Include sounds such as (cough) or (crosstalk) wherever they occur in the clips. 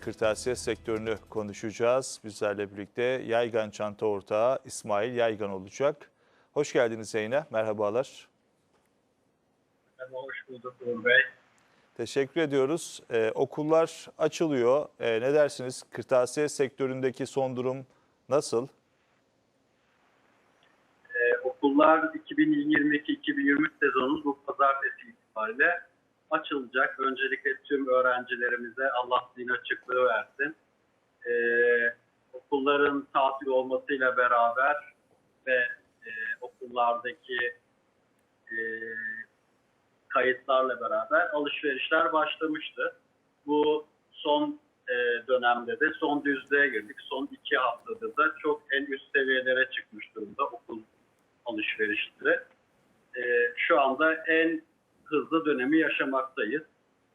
Kırtasiye sektörünü konuşacağız. Bizlerle birlikte Yaygan Çanta Ortağı İsmail Yaygan olacak. Hoş geldiniz yayına. Merhabalar. Merhaba, hoş bulduk Uğur Bey. Teşekkür ediyoruz. Ee, okullar açılıyor. Ee, ne dersiniz? Kırtasiye sektöründeki son durum nasıl? Ee, okullar 2022-2023 sezonu bu pazartesi itibariyle açılacak. Öncelikle tüm öğrencilerimize Allah zihin açıklığı versin. Ee, okulların tatil olmasıyla beraber ve e, okullardaki e, kayıtlarla beraber alışverişler başlamıştı. Bu son e, dönemde de son düzlüğe girdik. Son iki haftada da çok en üst seviyelere çıkmış durumda okul alışverişleri. E, şu anda en hızlı dönemi yaşamaktayız.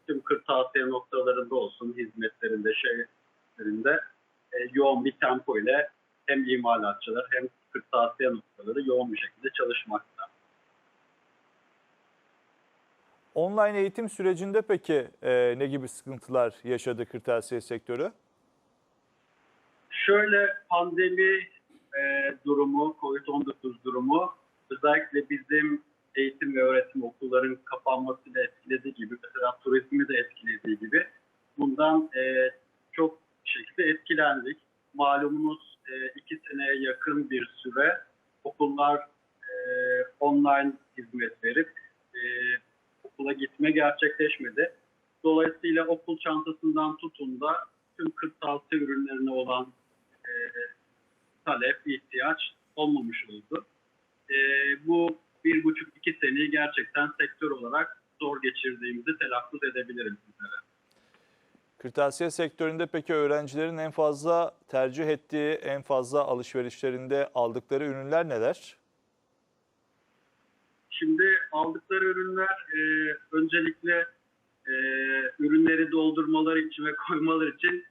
Tüm kırtasiye noktalarında olsun, hizmetlerinde, şeylerinde e, yoğun bir tempo ile hem imalatçılar hem kırtasiye noktaları yoğun bir şekilde çalışmakta. Online eğitim sürecinde peki e, ne gibi sıkıntılar yaşadı kırtasiye sektörü? Şöyle pandemi e, durumu, COVID-19 durumu özellikle bizim eğitim ve öğretim okulların kapanmasıyla etkilediği gibi, mesela turizmi de etkilediği gibi bundan e, çok şekilde etkilendik. Malumunuz e, iki seneye yakın bir süre okullar e, online hizmet verip e, okula gitme gerçekleşmedi. Dolayısıyla okul çantasından tutun da tüm kırtasiye ürünlerine olan e, talep, ihtiyaç olmamış oldu. E, bu bir buçuk seneyi gerçekten sektör olarak zor geçirdiğimizi telaffuz edebilirim sizlere. Kırtasiye sektöründe peki öğrencilerin en fazla tercih ettiği, en fazla alışverişlerinde aldıkları ürünler neler? Şimdi aldıkları ürünler e, öncelikle e, ürünleri doldurmaları için ve koymaları için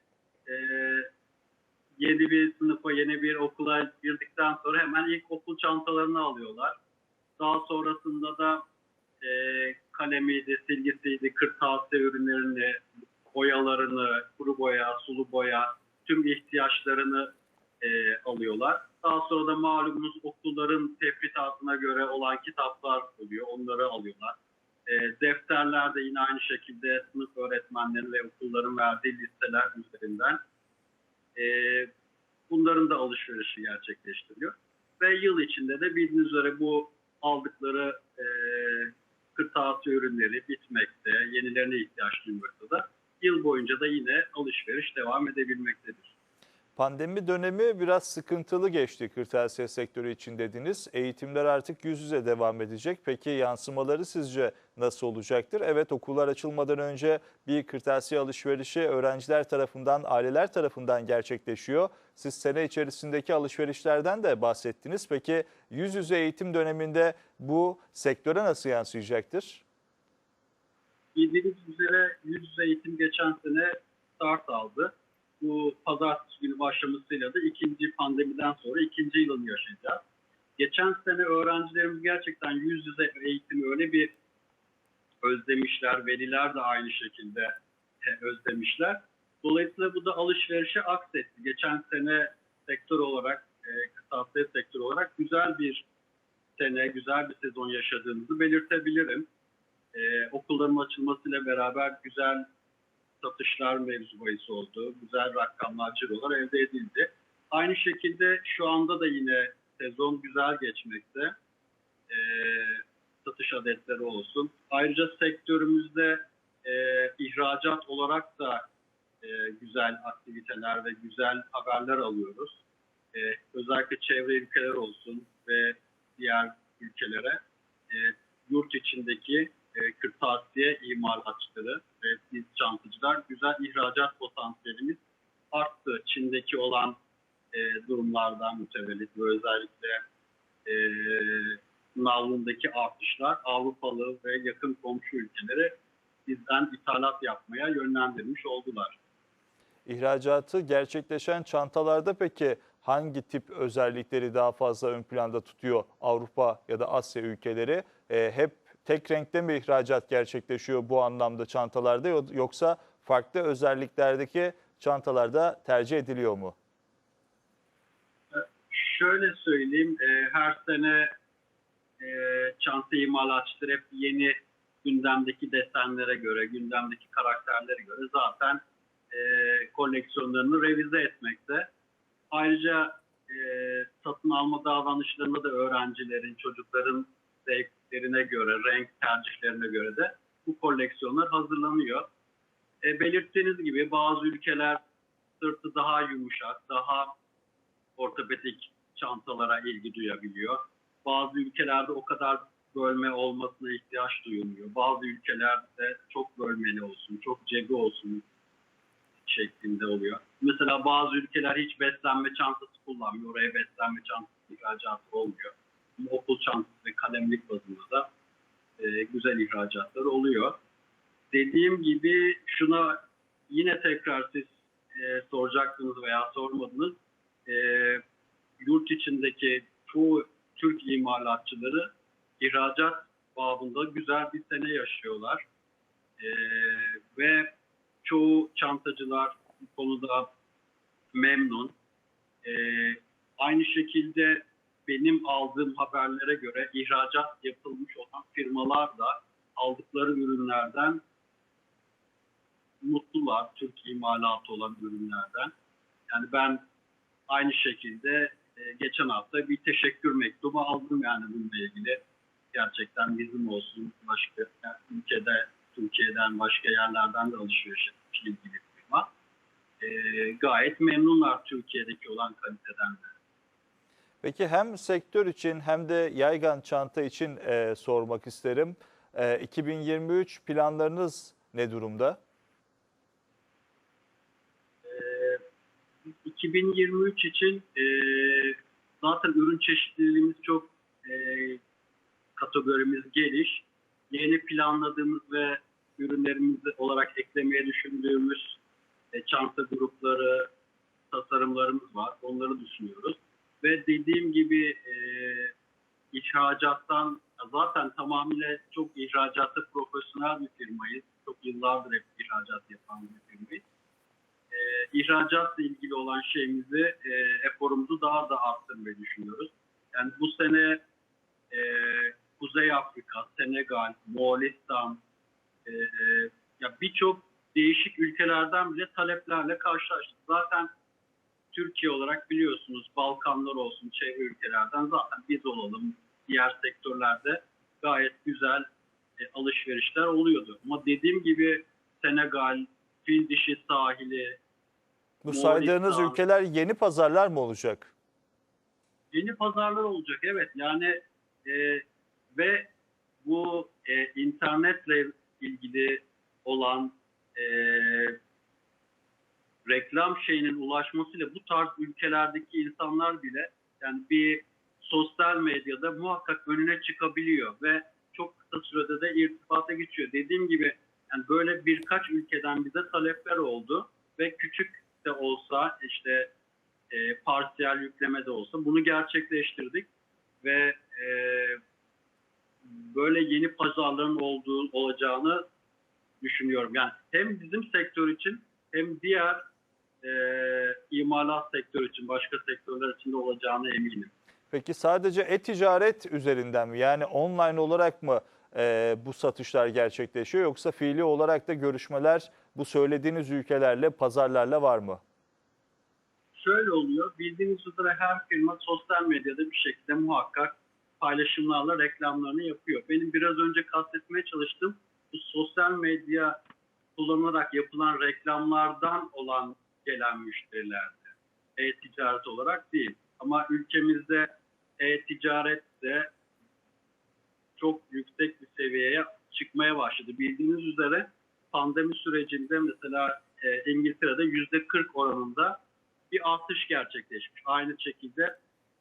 e, yeni bir sınıfa, yeni bir okula girdikten sonra hemen ilk okul çantalarını alıyorlar. Daha sonrasında da e, kalemiydi, silgisiydi, kırtasiye ürünlerini, boyalarını, kuru boya, sulu boya, tüm ihtiyaçlarını e, alıyorlar. Daha sonra da malumunuz okulların tefritatına göre olan kitaplar oluyor. Onları alıyorlar. E, defterler de yine aynı şekilde sınıf öğretmenleri ve okulların verdiği listeler üzerinden e, bunların da alışverişi gerçekleştiriyor. Ve yıl içinde de bildiğiniz üzere bu aldıkları e, kırtasiye ürünleri bitmekte, yenilerine ihtiyaç duymakta yıl boyunca da yine alışveriş devam edebilmektedir. Pandemi dönemi biraz sıkıntılı geçti kırtasiye sektörü için dediniz. Eğitimler artık yüz yüze devam edecek. Peki yansımaları sizce nasıl olacaktır? Evet okullar açılmadan önce bir kırtasiye alışverişi öğrenciler tarafından, aileler tarafından gerçekleşiyor. Siz sene içerisindeki alışverişlerden de bahsettiniz. Peki yüz yüze eğitim döneminde bu sektöre nasıl yansıyacaktır? Bildiğiniz üzere yüz yüze eğitim geçen sene start aldı. Bu pazartesi günü başlamasıyla da ikinci pandemiden sonra ikinci yılını yaşayacağız. Geçen sene öğrencilerimiz gerçekten yüz yüze eğitimi öyle bir özlemişler, veliler de aynı şekilde e, özlemişler. Dolayısıyla bu da alışverişe aksetti. Geçen sene sektör olarak, e, kırtasiye sektörü olarak güzel bir sene, güzel bir sezon yaşadığımızı belirtebilirim. Ee, okulların açılmasıyla beraber güzel satışlar mevzu bahis oldu. Güzel rakamlar, cirolar elde edildi. Aynı şekilde şu anda da yine sezon güzel geçmekte. Ee, satış adetleri olsun. Ayrıca sektörümüzde e, ihracat olarak da e, güzel aktiviteler ve güzel haberler alıyoruz. E, özellikle çevre ülkeler olsun ve diğer ülkelere e, yurt içindeki e, kırtasiye imalatçıları ve biz çantacılar güzel ihracat potansiyelimiz arttı. Çin'deki olan e, durumlardan mütevellit ve özellikle e, nalındaki artışlar Avrupalı ve yakın komşu ülkeleri bizden ithalat yapmaya yönlendirmiş oldular. İhracatı gerçekleşen çantalarda peki hangi tip özellikleri daha fazla ön planda tutuyor Avrupa ya da Asya ülkeleri? E, hep tek renkte mi ihracat gerçekleşiyor bu anlamda çantalarda yoksa farklı özelliklerdeki çantalarda tercih ediliyor mu? Şöyle söyleyeyim, e, her sene e, çanta imalatçıları hep yeni gündemdeki desenlere göre, gündemdeki karakterlere göre zaten e, koleksiyonlarını revize etmekte. Ayrıca e, satın alma davranışlarında da öğrencilerin, çocukların zevklerine göre, renk tercihlerine göre de bu koleksiyonlar hazırlanıyor. E, belirttiğiniz gibi bazı ülkeler sırtı daha yumuşak, daha ortopedik çantalara ilgi duyabiliyor. Bazı ülkelerde o kadar bölme olmasına ihtiyaç duyulmuyor. Bazı ülkelerde çok bölmeli olsun, çok cebi olsun şeklinde oluyor. Mesela bazı ülkeler hiç beslenme çantası kullanmıyor. Oraya beslenme çantası ihracatı olmuyor. Ama okul çantası ve kalemlik bazında da e, güzel ihracatlar oluyor. Dediğim gibi şuna yine tekrar siz e, soracaktınız veya sormadınız. E, yurt içindeki çoğu Türk imalatçıları ihracat babında güzel bir sene yaşıyorlar. E, ve çoğu çantacılar bu konuda memnun. E, aynı şekilde benim aldığım haberlere göre ihracat yapılmış olan firmalar da aldıkları ürünlerden mutlular. Türk imalatı olan ürünlerden. Yani ben aynı şekilde e, geçen hafta bir teşekkür mektubu aldım yani bununla ilgili. Gerçekten bizim olsun başka yani ülkede, Türkiye'den başka yerlerden de alışveriş etmiş ilgili firma. E, gayet memnunlar Türkiye'deki olan kaliteden de. Peki hem sektör için hem de yaygan çanta için e, sormak isterim. E, 2023 planlarınız ne durumda? 2023 için e, zaten ürün çeşitliliğimiz çok e, kategorimiz geniş. Yeni planladığımız ve ürünlerimiz olarak eklemeye düşündüğümüz e, çanta grupları, tasarımlarımız var. Onları düşünüyoruz. Ve dediğim gibi e, ihracattan zaten tamamıyla çok ihracatta profesyonel bir firmayız. Çok yıllardır hep ihracat yapan bir firmayız ihracatla ilgili olan şeyimizi, e, eforumuzu daha da arttırmayı düşünüyoruz. Yani bu sene e, Kuzey Afrika, Senegal, Moğolistan, e, e, ya birçok değişik ülkelerden bile taleplerle karşılaştık. Zaten Türkiye olarak biliyorsunuz Balkanlar olsun, çevre ülkelerden zaten biz olalım. Diğer sektörlerde gayet güzel e, alışverişler oluyordu. Ama dediğim gibi Senegal, Fil sahili, Bu saydığınız Moğolistan. ülkeler yeni pazarlar mı olacak? yeni pazarlar olacak evet yani e, ve bu e, internetle ilgili olan e, reklam şeyinin ulaşmasıyla bu tarz ülkelerdeki insanlar bile yani bir sosyal medyada muhakkak önüne çıkabiliyor ve çok kısa sürede de irtibata geçiyor. Dediğim gibi yani böyle birkaç ülkeden bize talepler oldu ve küçük de olsa işte e, parsiyel yükleme de olsa bunu gerçekleştirdik ve e, böyle yeni pazarların olduğu olacağını düşünüyorum. Yani hem bizim sektör için hem diğer e, imalat sektörü için, başka sektörler için de olacağına eminim. Peki sadece e-ticaret üzerinden mi? Yani online olarak mı e, bu satışlar gerçekleşiyor yoksa fiili olarak da görüşmeler bu söylediğiniz ülkelerle, pazarlarla var mı? Şöyle oluyor, bildiğiniz üzere her firma sosyal medyada bir şekilde muhakkak paylaşımlarla reklamlarını yapıyor. Benim biraz önce kastetmeye çalıştığım bu sosyal medya kullanılarak yapılan reklamlardan olan gelen müşterilerdi. E-ticaret olarak değil. Ama ülkemizde e-ticaret de çok yüksek bir seviyeye çıkmaya başladı. Bildiğiniz üzere pandemi sürecinde mesela e, İngiltere'de yüzde 40 oranında bir artış gerçekleşmiş. Aynı şekilde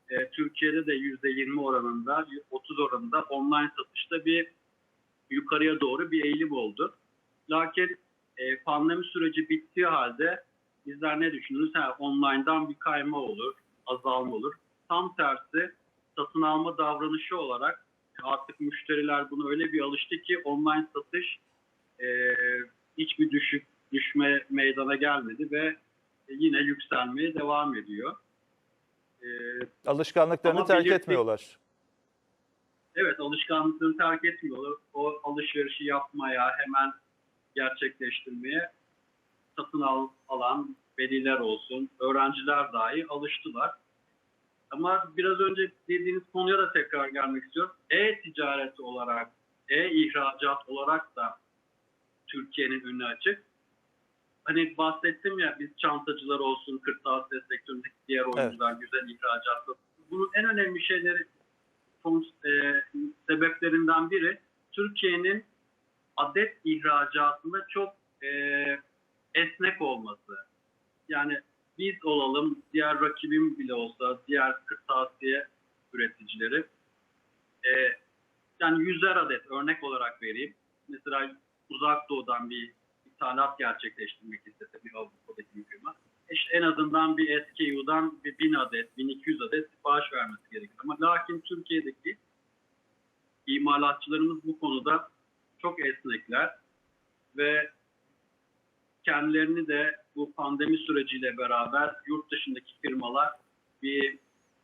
e, Türkiye'de de yüzde 20 oranında, 30 oranında online satışta bir yukarıya doğru bir eğilim oldu. Lakin e, pandemi süreci bittiği halde bizler ne düşünürüz? Ha, online'dan bir kayma olur, azalma olur. Tam tersi satın alma davranışı olarak artık müşteriler bunu öyle bir alıştı ki online satış e, hiçbir düşük düşme meydana gelmedi ve yine yükselmeye devam ediyor. Ee, Alışkanlıklarını terk belirttik- etmiyorlar. Evet alışkanlıklarını terk etmiyorlar. O alışverişi yapmaya, hemen gerçekleştirmeye satın al, alan veliler olsun, öğrenciler dahi alıştılar. Ama biraz önce dediğiniz konuya da tekrar gelmek istiyorum. E-ticaret olarak, e-ihracat olarak da Türkiye'nin önü açık. Hani bahsettim ya biz çantacılar olsun, kırtasiye sektöründeki diğer oyuncular, güzel ihracat. Bunun en önemli şeyleri e, sebeplerinden biri Türkiye'nin adet ihracatında çok e, esnek olması. Yani biz olalım, diğer rakibim bile olsa, diğer kırtasiye üreticileri e, yani yüzer adet örnek olarak vereyim. Mesela uzak doğudan bir ithalat gerçekleştirmek istese bir Avrupa'daki bir firma. İşte en azından bir SKU'dan bir 1000 adet, 1200 adet sipariş vermesi gerekir. Ama lakin Türkiye'deki imalatçılarımız bu konuda çok esnekler ve kendilerini de bu pandemi süreciyle beraber yurt dışındaki firmalar bir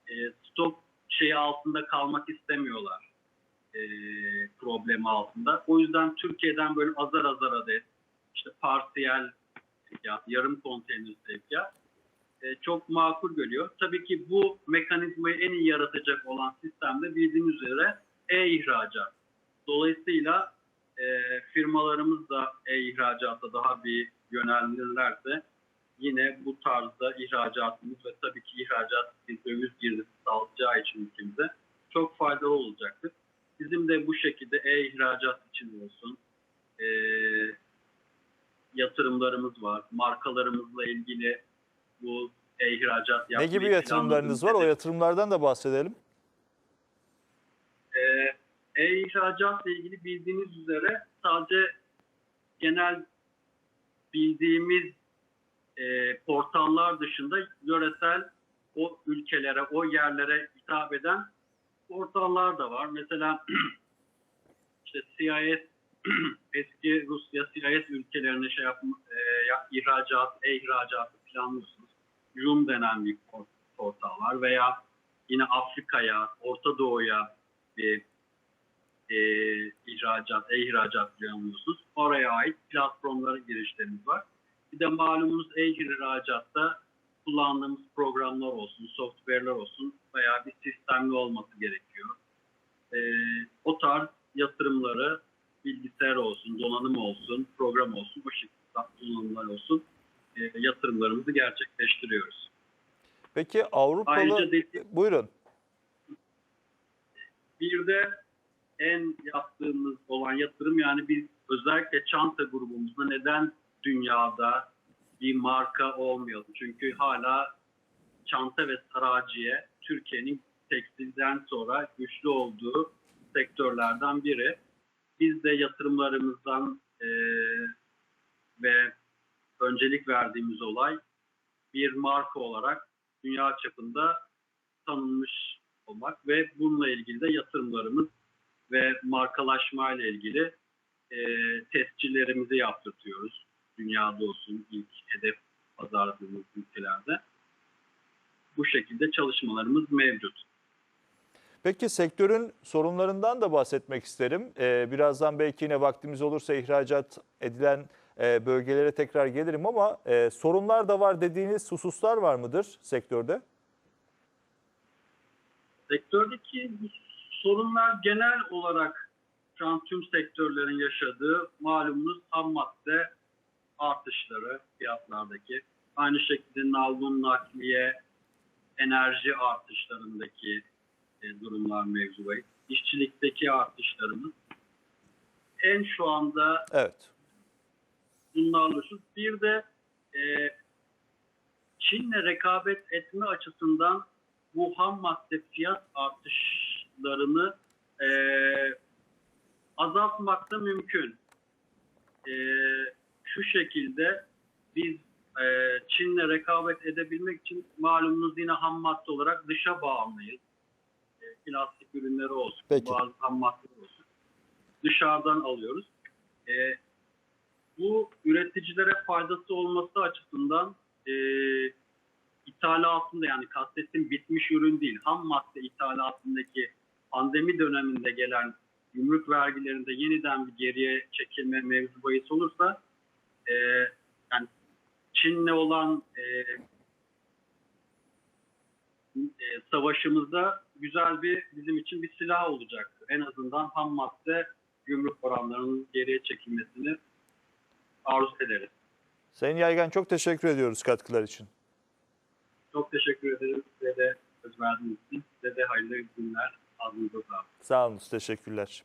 e, stok şeyi altında kalmak istemiyorlar e, problemi altında. O yüzden Türkiye'den böyle azar azar adet işte parsiyel sevkiyat, yarım konteyner sevkiyat e, çok makul görüyor. Tabii ki bu mekanizmayı en iyi yaratacak olan sistemde bildiğiniz üzere e-ihracat. Dolayısıyla e, firmalarımız da e-ihracata daha bir yönelirlerse yine bu tarzda ihracatımız ve tabii ki ihracat döviz girdisi sağlayacağı için ülkemize çok faydalı olacaktır. Bizim de bu şekilde e-ihracat için olsun, e, yatırımlarımız var. Markalarımızla ilgili bu e-ihracat Ne gibi yatırımlarınız var? O yatırımlardan da bahsedelim. Ee, E-ihracatla ilgili bildiğiniz üzere sadece genel bildiğimiz e, portallar dışında yöresel o ülkelere, o yerlere hitap eden portallar da var. Mesela (clears throat) işte CIS (clears throat) eski Rusya CIS ülkelerine şey yapma, e, ihracat, e-ihracatı planlıyorsunuz. Jum denen bir port- portal var veya yine Afrika'ya, Orta Doğu'ya bir e, ihracat, e-ihracat planlıyorsunuz. Oraya ait platformlara girişlerimiz var. Bir de malumunuz e-ihracatta kullandığımız programlar olsun, software'ler olsun veya bir sistemli olması gerekiyor. E, o tarz yatırımları bilgisayar olsun, donanım olsun, program olsun, bu şekilde donanımlar olsun e, yatırımlarımızı gerçekleştiriyoruz. Peki Avrupalı... Ayrıca dedi- Buyurun. Bir de en yaptığımız olan yatırım yani biz özellikle çanta grubumuzda neden dünyada bir marka olmayalım? Çünkü hala çanta ve saraciye Türkiye'nin tekstilden sonra güçlü olduğu sektörlerden biri. Biz de yatırımlarımızdan eee, ve öncelik verdiğimiz olay bir marka olarak dünya çapında tanınmış olmak ve bununla ilgili de yatırımlarımız ve markalaşma ile ilgili e, testçilerimizi yaptırtıyoruz. Dünyada olsun ilk hedef pazarladığımız ülkelerde. Bu şekilde çalışmalarımız mevcut. Peki sektörün sorunlarından da bahsetmek isterim. Ee, birazdan belki yine vaktimiz olursa ihracat edilen e, bölgelere tekrar gelirim ama e, sorunlar da var dediğiniz hususlar var mıdır sektörde? Sektördeki sorunlar genel olarak şu an tüm sektörlerin yaşadığı malumunuz ham madde artışları fiyatlardaki. Aynı şekilde nalbun nakliye, enerji artışlarındaki e, durumlar mevzu bahis. İşçilikteki artışlarımız en şu anda Evet. bunlarla şu. Bir de e, Çin'le rekabet etme açısından bu ham madde fiyat artışlarını e, azaltmak da mümkün. E, şu şekilde biz e, Çin'le rekabet edebilmek için malumunuz yine ham madde olarak dışa bağımlıyız. E, plastik ürünleri olsun, Peki. bazı ham maddeler olsun. Dışarıdan alıyoruz. E, bu üreticilere faydası olması açısından e, ithalatında yani kastettiğim bitmiş ürün değil, ham madde ithalatındaki pandemi döneminde gelen gümrük vergilerinde yeniden bir geriye çekilme mevzu bahis olursa e, yani Çin'le olan e, e, savaşımızda güzel bir bizim için bir silah olacaktır. En azından ham madde gümrük oranlarının geriye çekilmesini arzu ederiz. Sayın Yaygan çok teşekkür ediyoruz katkılar için. Çok teşekkür ederim. Size de söz verdiğiniz için. Size de hayırlı günler. Ağzınıza sağlık. Sağ olun, teşekkürler.